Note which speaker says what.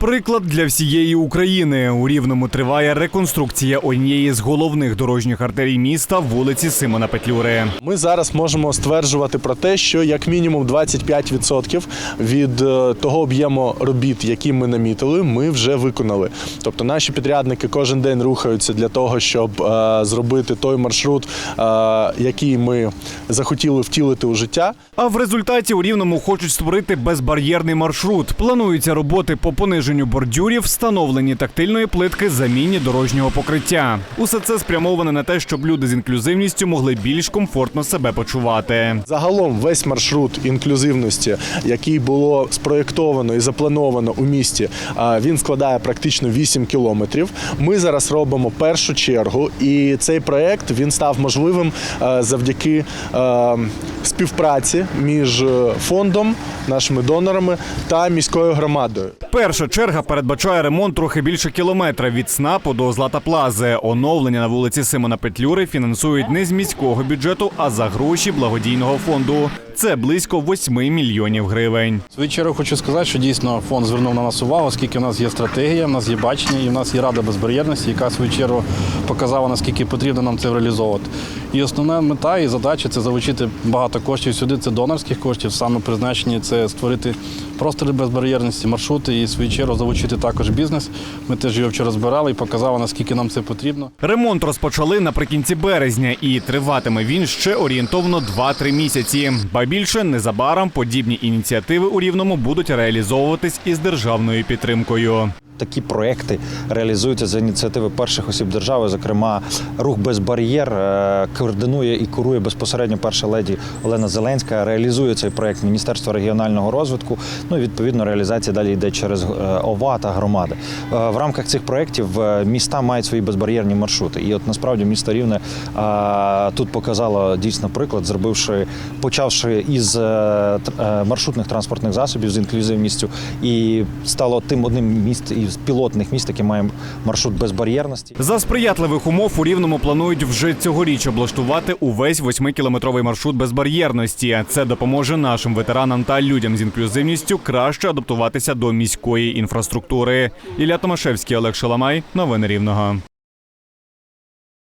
Speaker 1: Приклад для всієї України. У Рівному триває реконструкція однієї з головних дорожніх артерій міста вулиці Симона Петлюри.
Speaker 2: Ми зараз можемо стверджувати про те, що як мінімум 25% від е, того об'єму робіт, які ми намітили, ми вже виконали. Тобто наші підрядники кожен день рухаються для того, щоб е, зробити той маршрут, е, який ми захотіли втілити у життя.
Speaker 1: А в результаті у Рівному хочуть створити безбар'єрний маршрут. Плануються роботи по пониженню бордюрів, встановлені тактильної плитки, заміні дорожнього покриття. Усе це спрямоване на те, щоб люди з інклюзивністю могли більш комфортно себе почувати.
Speaker 2: Загалом весь маршрут інклюзивності, який було спроєктовано і заплановано у місті, він складає практично 8 кілометрів. Ми зараз робимо першу чергу, і цей проект він став можливим завдяки співпраці між е, фондом, нашими донорами та міською громадою.
Speaker 1: Перша черга передбачає ремонт трохи більше кілометра від СНАПу до Злата Плази. Оновлення на вулиці Симона Петлюри фінансують не з міського бюджету, а за гроші благодійного фонду. Це близько 8 мільйонів гривень.
Speaker 3: В хочу сказати, що дійсно фонд звернув на нас увагу, оскільки в нас є стратегія, в нас є бачення і в нас є рада безбар'єрності, яка свою чергу показала, наскільки потрібно нам це реалізовувати. І основна мета і задача це залучити багато коштів сюди. Це донорських коштів, саме призначені це створити простори безбар'єрності, маршрути і в свою чергу залучити також бізнес. Ми теж його вчора збирали і показали, наскільки нам це потрібно.
Speaker 1: Ремонт розпочали наприкінці березня, і триватиме він ще орієнтовно 2-3 місяці. Ба більше незабаром подібні ініціативи у рівному будуть реалізовуватись із державною підтримкою.
Speaker 4: Такі проекти реалізуються за ініціативи перших осіб держави. Зокрема, рух без бар'єр е, координує і курує безпосередньо перша леді Олена Зеленська. Реалізує цей проект Міністерства регіонального розвитку. Ну і відповідно реалізація далі йде через е, ОВА та громади. Е, В рамках цих проєктів міста мають свої безбар'єрні маршрути. І от насправді місто Рівне тут показало дійсно приклад, зробивши, почавши із маршрутних транспортних засобів з інклюзивністю, і стало тим одним міст із пілотних міст, які маємо маршрут безбар'єрності.
Speaker 1: За сприятливих умов у рівному планують вже цьогоріч облаштувати увесь 8-кілометровий маршрут безбар'єрності. Це допоможе нашим ветеранам та людям з інклюзивністю краще адаптуватися до міської інфраструктури. Ілля Томашевський, Олег Шаламай. Новини Рівного.